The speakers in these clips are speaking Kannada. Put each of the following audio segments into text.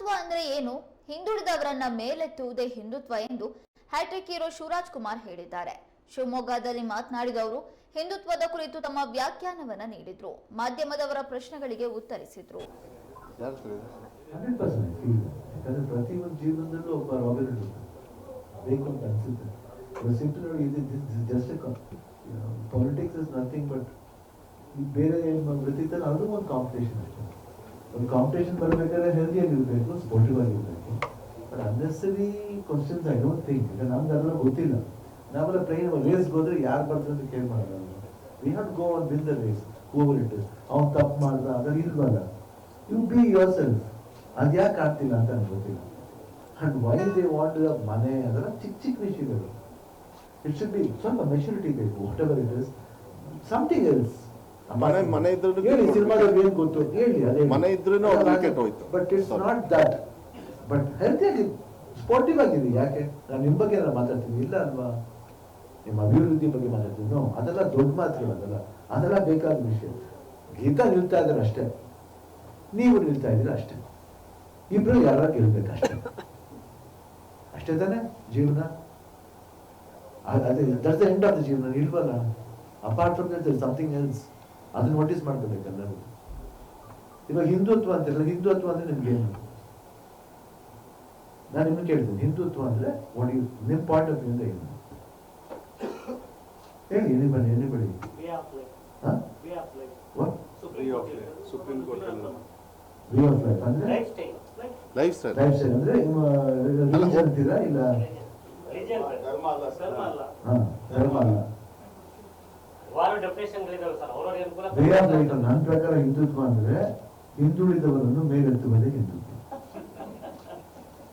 ಹಿಂದುತ್ವ ಅಂದ್ರೆ ಏನು? ಹಿಂದುಳಿದವರನ್ನ ಮೇಲೆತ್ತುವುದೇ ಹಿಂದುತ್ವ ಎಂದು ಹ್ಯಾಟ್ರಿಕ್ ಹೀರೋ ಶಿವರಾಜ್ ಕುಮಾರ್ ಹೇಳಿದ್ದಾರೆ. ಶಿವಮೊಗ್ಗದಲ್ಲಿ ಮಾತನಾಡಿದ ಅವರು ಹಿಂದುತ್ವದ ಕುರಿತು ತಮ್ಮ ವ್ಯಾಖ್ಯಾನವನ್ನ ನೀಡಿದ್ರು. ಮಾಧ್ಯಮದವರ ಪ್ರಶ್ನೆಗಳಿಗೆ ಉತ್ತರಿಸಿದ್ರು. ಬೇರೆ ಅದು ಒಂದು ಕಾಂಪಿಟೇಷನ್ ಅಷ್ಟೇ. ಒಂದು ಕಾಂಪಿಟೇಷನ್ ಬರಬೇಕಾದ್ರೆ ಹೆಲ್ದಿಯಾಗಿ ಇರಬೇಕು ಸ್ಪೋರ್ಟಿವ್ ಆಗಿರಬೇಕು but unnecessary questions I don't think ಈಗ ನಮ್ಗೆ ಅದೆಲ್ಲ ಗೊತ್ತಿಲ್ಲ. ನಾವೆಲ್ಲ ಟ್ರೈನ್ ರೇಸ್ಗೆ ಹೋದ್ರೆ ಯಾರು ಬರ್ತಾರೆ ಅಂತ ಕೇರ್ ಮಾಡೋದು we not go on win the race over it ಅವ್ನು ತಪ್ಪು ಮಾಡ್ದ ಅದ್ರಲ್ಲಿ ಇಲ್ವಲ್ಲ ಯು ಬಿ ಯೋರ್ ಸೆಲ್ಫ್ ಅದು ಯಾಕೆ ಆಗ್ತಿಲ್ಲ ಅಂತ ನನಗೆ ಗೊತ್ತಿಲ್ಲ. ಅಂಡ್ ವೈ ದೇ ವಾಂಟ್ ಮನೆ ಅದೆಲ್ಲ ಚಿಕ್ಕ ಚಿಕ್ಕ ವಿಷಯಗಳು. ಇಟ್ ಶುಡ್ ಬಿ ಸ್ವಲ್ಪ ಮೆಚುರಿಟಿ ಬೇಕು whatever it is something else ಮನೆ- ಮನೆ ಇದ್ರೂ ಹೇಳಿ ಸಿನಿಮಾದಲ್ಲಿ ಏನು ಗೊತ್ತು? ಹೇಳಿ ಅದೇ ಮನೆ ಇದ್ರೂ ಅವ್ರ ಹೋಯ್ತು. But it's. Not that but ಹೆಲ್ತಿಯಾಗಿ sportive ಆಗಿದೆ ಯಾಕೆ? ನಾನು ನಿಮ್ಮ ಬಗ್ಗೆ ನಾನು ಮಾತಾಡ್ತೀನಿ? ಇಲ್ಲ ಅಲ್ವಾ? ನಿಮ್ಮ ಅಭಿವೃದ್ಧಿ ಬಗ್ಗೆ ಮಾತಾಡ್ತೀನಿ. ನೋ ಅದೆಲ್ಲ ದೊಡ್ಡ ಮಾತು ಅದೆಲ್ಲ ಅದೆಲ್ಲ ಬೇಕಾದ ವಿಷಯ. ಗೀತಾ ನಿಲ್ತಾ ಇದ್ದಾರೆ ಅಷ್ಟೇ. ನೀವು ನಿಲ್ತಾ ಇದ್ದೀರಾ ಅಷ್ಟೇ. ಇಬ್ರು ಯಾರು ಗೆಲ್ಬೇಕು ಅಷ್ಟೇ. ಅಷ್ಟೇ ತಾನೇ ಜೀವನ? ಅದೇ that's the end of the ಜೀವನ. ಇಲ್ವಲ್ಲ? Apart from that something else ಅದನ್ನ ನೋಟಿಸ್ ಮಾಡ್ಕೋಬೇಕಲ್ಲ ಇವಾಗ ಹಿಂದುತ್ವ ಅಂತಿರಲ್ಲ ಹಿಂದುತ್ವ ಅಂದ್ರೆ ನಿಮ್ಗೆ ಏನು? ನಾನು ನಿಮ್ಗೆ ಕೇಳ್ತೀನಿ ಹಿಂದುತ್ವ ಅಂದ್ರೆ ವಾಟ್ ಯು ನಿಮ್ಮ ಪಾಯಿಂಟ್ ಆಫ್ ವ್ಯೂಯಿಂದ ಏನು? ಹೇಳಿ ಎಲ್ಲಿ ಬನ್ನಿ ಎಲ್ಲಿ ಬಿಡಿ. Supreme Court way of life ಅಂದ್ರೆ? ಲೈಫ್ ಸ್ಟೈಲ್ ಲೈಫ್ ಸ್ಟೈಲ್ ಅಂದ್ರೆ ನಿಮ್ಮ religion ಅಂತೀರಾ ಇಲ್ಲ. ಧರ್ಮ ಅಲ್ಲ ಸರ್. ಧರ್ಮ ಅಲ್ಲ. ಹಾ ಧರ್ಮ ಅಲ್ಲ ವಾರ ಡೆಫಿನೇಷನ್ಗಳಿದಾವೆ ಸರ್ ಅವ್ರವ್ರ ಅನುಕೂಲ ವೇ ಆಫ್ ಲೈಫ್ ನನ್ನ ಪ್ರಕಾರ ಹಿಂದುತ್ವ ಅಂದ್ರೆ ಹಿಂದುಳಿದವರನ್ನು ಮೇಲೆತ್ತುವುದೇ Hindutva.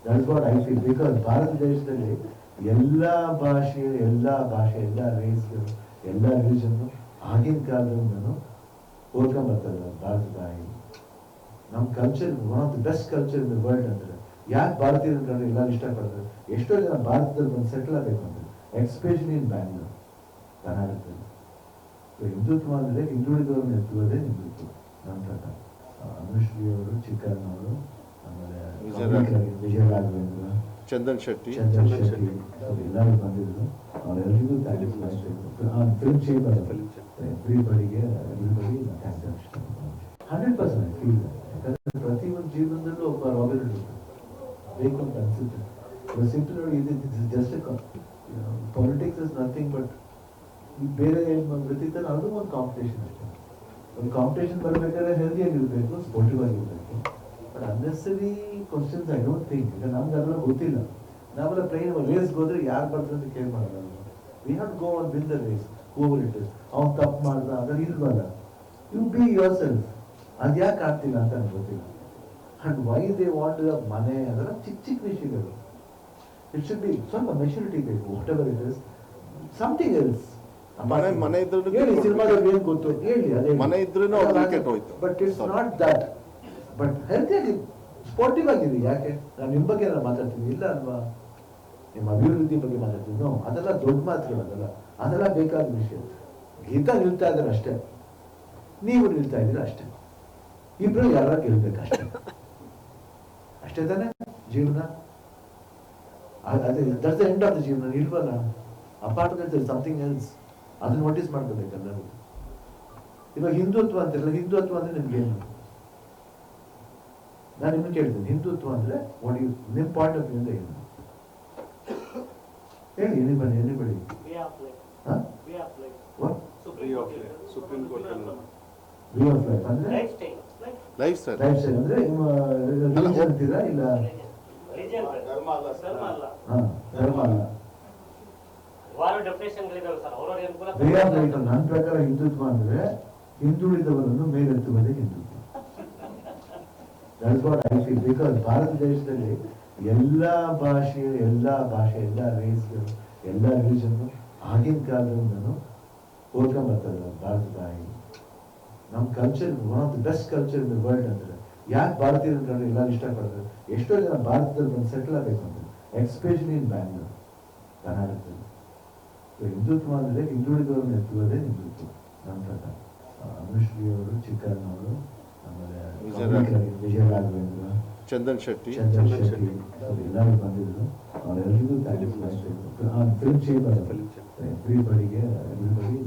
That's what I feel because Bharat ದೇಶದಲ್ಲಿ ಎಲ್ಲ ಭಾಷೆ ಎಲ್ಲ ಭಾಷೆ ಎಲ್ಲ ರೇಸ್ ಎಲ್ಲ ರಿಲಿಜನ್ ಆಗಿನ ಕಾಲದಿಂದನೂ ಓದ್ಕೊಂಡ್ ಬರ್ತಾರೆ ಭಾರತದ ಆಗಿ ನಮ್ಮ culture one of the best culture in the world ಅಂದ್ರೆ ಯಾಕೆ ಭಾರತೀಯರು ಕಂಡ್ರೆ ಎಲ್ಲರೂ ಇಷ್ಟಪಡ್ತಾರೆ? ಎಷ್ಟೋ ಜನ ಭಾರತದಲ್ಲಿ ಬಂದು ಸೆಟ್ಲ್ ಆಗಬೇಕು ಅಂದ್ರೆ ಎಕ್ಸ್ಪೆಷಲಿ ಇನ್ ಬ್ಯಾಂಗ್ಳೂರ್ ಕರ್ನಾಟಕದಲ್ಲಿ ಹಿಂದುತ್ವ ಅಂದ್ರೆ ಹಿಂದುಳಿದವರನ್ನ ಎತ್ತುವುದೇ ಹಿಂದುತ್ವ. ನನ್ನ ಪ್ರಕಾರ. ಅನುಶ್ರೀ ಅವರು ಚಿಕ್ಕಣ್ಣವರು ಆಮೇಲೆ ವಿಜಯ ರಾಘವೇಂದ್ರ ಚಂದನ್ ಶೆಟ್ಟಿ. ಚಂದನ್ ಶೆಟ್ಟಿ ಅವ್ರು ಎಲ್ಲರೂ ಬಂದಿದ್ರು ಅವರೆಲ್ಲರಿಗೂ thanks film chamber ಎವ್ರಿಬಡಿಗೆ everybody thanks hundred percent feel ಯಾಕಂದ್ರೆ ಒಂದು ಜೀವನದಲ್ಲೂ ಒಬ್ಬ ಹುಡ್ ಬೇಕು ಅಂತ ಅನ್ಸುತ್ತೆ. ಸಿಂಪಲ್ ನೋಡಿ ಇದು just politics is nothing but ಬೇರೆ ವೃತ್ತಿದಲ್ಲಿ ಅದು ಒಂದು ಕಾಂಪಿಟೇಷನ್ ಅಷ್ಟೇ. ಒಂದು ಕಾಂಪಿಟೇಷನ್ ಬರಬೇಕಾದ್ರೆ ಹೆಲ್ದಿಯಾಗಿರ್ಬೇಕು ಸ್ಪೋರ್ಟಿವ್ ಆಗಿರಬೇಕು. But unnecessary questions I don't think ಈಗ ನಮ್ಗೆ ಅದೆಲ್ಲ ಗೊತ್ತಿಲ್ಲ. ನಾವೆಲ್ಲ ಟ್ರೈನ್ ರೇಸ್ ಹೋದ್ರೆ ಯಾರು ಬರ್ತಾರೆ ಅಂತ care we have go on win the race over it is ಅವ್ನು ತಪ್ಪು ಮಾಡ್ದ ಅದ್ರಲ್ಲಿ ಇಲ್ವಲ್ಲ. ಯು ಬಿ ಯೋರ್ ಸೆಲ್ಫ್ ಅದು ಯಾಕೆ ಆಗ್ತಿಲ್ಲ ಅಂತ ನನಗೆ ಗೊತ್ತಿಲ್ಲ. ಅಂಡ್ ವೈ ದೇ ವಾಂಟ್ ಮನೆ ಅದೆಲ್ಲ ಚಿಕ್ಕ ಚಿಕ್ಕ ವಿಷಯಗಳು. ಇಟ್ ಶುಡ್ ಬಿ ಸ್ವಲ್ಪ ಮೆಚುರಿಟಿ ಬೇಕು whatever it is something else ಮನೆ- ಮನೆ ಇದ್ರೂನು ಹೇಳಿ ಸಿನಿಮಾದಲ್ಲಿ ಏನು ಗೊತ್ತು? ಹೇಳಿ ಅದೇ ಮನೆ ಇದ್ರೂ ಅವ್ರ ಹೋಯ್ತು. But it's. Not that but ಹೆಲ್ತಿಯಾಗಿ sportive ಆಗಿದೆ ಯಾಕೆ? ನಾನು ನಿಮ್ಮ ಬಗ್ಗೆ ನಾನು ಮಾತಾಡ್ತೀನಿ? ಇಲ್ಲ ಅಲ್ವಾ? ನಿಮ್ಮ ಅಭಿವೃದ್ಧಿ ಬಗ್ಗೆ ಮಾತಾಡ್ತೀನಿ. ನೋ ಅದೆಲ್ಲ ದೊಡ್ಡ ಮಾತು ಅದೆಲ್ಲ. ಅದೆಲ್ಲ ಬೇಕಾದ ವಿಷಯ. ಗೀತಾ ನಿಲ್ತಾ ಇದ್ದಾರೆ ಅಷ್ಟೇ. ನೀವು ನಿಲ್ತಾ ಇದ್ದೀರ ಅಷ್ಟೇ. ಇಬ್ರು ಯಾರ ಗೆಲ್ಬೇಕು ಅಷ್ಟೇ. ಅಷ್ಟೇ ತಾನೇ ಜೀವನ? ಅದೇ that's the end of the ಜೀವನ. ಇಲ್ವಲ್ಲ? ಅಪಾರ್ಟ್ ಫ್ರಮ್ ಸಮಥಿಂಗ್ ಎಲ್ಸ್ ಅದನ್ನ ನೋಟಿಸ್ ಮಾಡ್ಕೋಬೇಕು ಎಲ್ಲರೂ ಇವಾಗ ಹಿಂದುತ್ವ ಅಂತಿರಲ್ಲ ಹಿಂದುತ್ವ ಅಂದ್ರೆ ನಿಮ್ಗೆ ಏನು? ನಾನು ನಿಮ್ಮನ್ನು ಕೇಳ್ತೀನಿ ಹಿಂದುತ್ವ ಅಂದ್ರೆ ವಾಟ್ ಯು ನಿಮ್ಮ ಪಾಯಿಂಟ್ ಆಫ್ ವ್ಯೂ ಏನು? ಹೇಳಿ ಎನಿ ಬನ್ನಿ ಎನಿ ಬಳಿ. ವೇ ಆಫ್ ಲೈಫ್ ಅಂದ್ರೆ? ಲೈಫ್ ಸ್ಟೈಲ್ ಲೈಫ್ ಸ್ಟೈಲ್ ಅಂದ್ರೆ ಅಂತೀರಾ ಇಲ್ಲ? ಅಲ್ಲ. ಧರ್ಮ ಅಲ್ಲ. ಹಾ ಧರ್ಮ ಅಲ್ಲ ವಾರ ಡೆಫಿನೇಷನ್ಗಳಿದಾವೆ ಸರ್ ಅವ್ರವ್ರ ಅನುಕೂಲ ವೇ ಆಫ್ ಲೈಫ್ ನನ್ನ ಪ್ರಕಾರ ಹಿಂದುತ್ವ ಅಂದ್ರೆ ಹಿಂದುಳಿದವರನ್ನು ಮೇಲೆತ್ತುವುದೇ ಹಿಂದುತ್ವ. ಬಿಕಾಸ್ ಭಾರತ ದೇಶದಲ್ಲಿ ಎಲ್ಲ ಭಾಷೆ ಎಲ್ಲ ಭಾಷೆ, ಎಲ್ಲ ರೇಸ್ ಎಲ್ಲ ರಿಲಿಜನ್ ಆಗಿನ ಕಾಲದಿಂದನೂ ಓದ್ಕೊಂಡ್ ಬರ್ತಾರೆ ಭಾರತದ ಆಗಿ ನಮ್ಮ culture one of the best culture in the world ಅಂದ್ರೆ ಯಾಕೆ ಭಾರತೀಯರು ಎಲ್ಲ ಎಲ್ಲರೂ ಇಷ್ಟಪಡ್ತಾರೆ? ಎಷ್ಟೋ ಜನ ಭಾರತದಲ್ಲಿ ಬಂದು ಸೆಟ್ಲ್ ಆಗಬೇಕು ಅಂದ್ರೆ ಎಕ್ಸ್ಪೆಷಲಿ ಇನ್ ಬ್ಯಾಂಗ್ಳೂರ್ ಕರ್ನಾಟಕದಲ್ಲಿ ಹಿಂದುತ್ವ ಅಂದರೆ ಹಿಂದುಳಿದವರನ್ನ ಎತ್ತುವುದೇ ಹಿಂದುತ್ವ ನಮ್ಮ ಪ್ರಕಾರ ಆ, ಅನುಶ್ರೀ ಅವರು ಚಿಕ್ಕಣ್ಣವರು ಆಮೇಲೆ ವಿಜಯರಾಘವೇಂದ್ರ ಕಾಮಿಕರಾಗಿ ವಿಜಯ ರಾಘವೇಂದ್ರ ಚಂದನ್ ಶೆಟ್ಟಿ ಚಂದನ್ ಶೆಟ್ಟಿ ಎಲ್ಲರೂ ಬಂದಿದ್ರು ಅವರೆಲ್ಲರಿಗೂ ಥ್ಯಾಂಕ್ಸ್ ಫಿಲ್ಮ್ ಚೇಂಬರ್ ಎವ್ರಿಬಡಿಗೆ ಎವ್ರಿಬಡಿ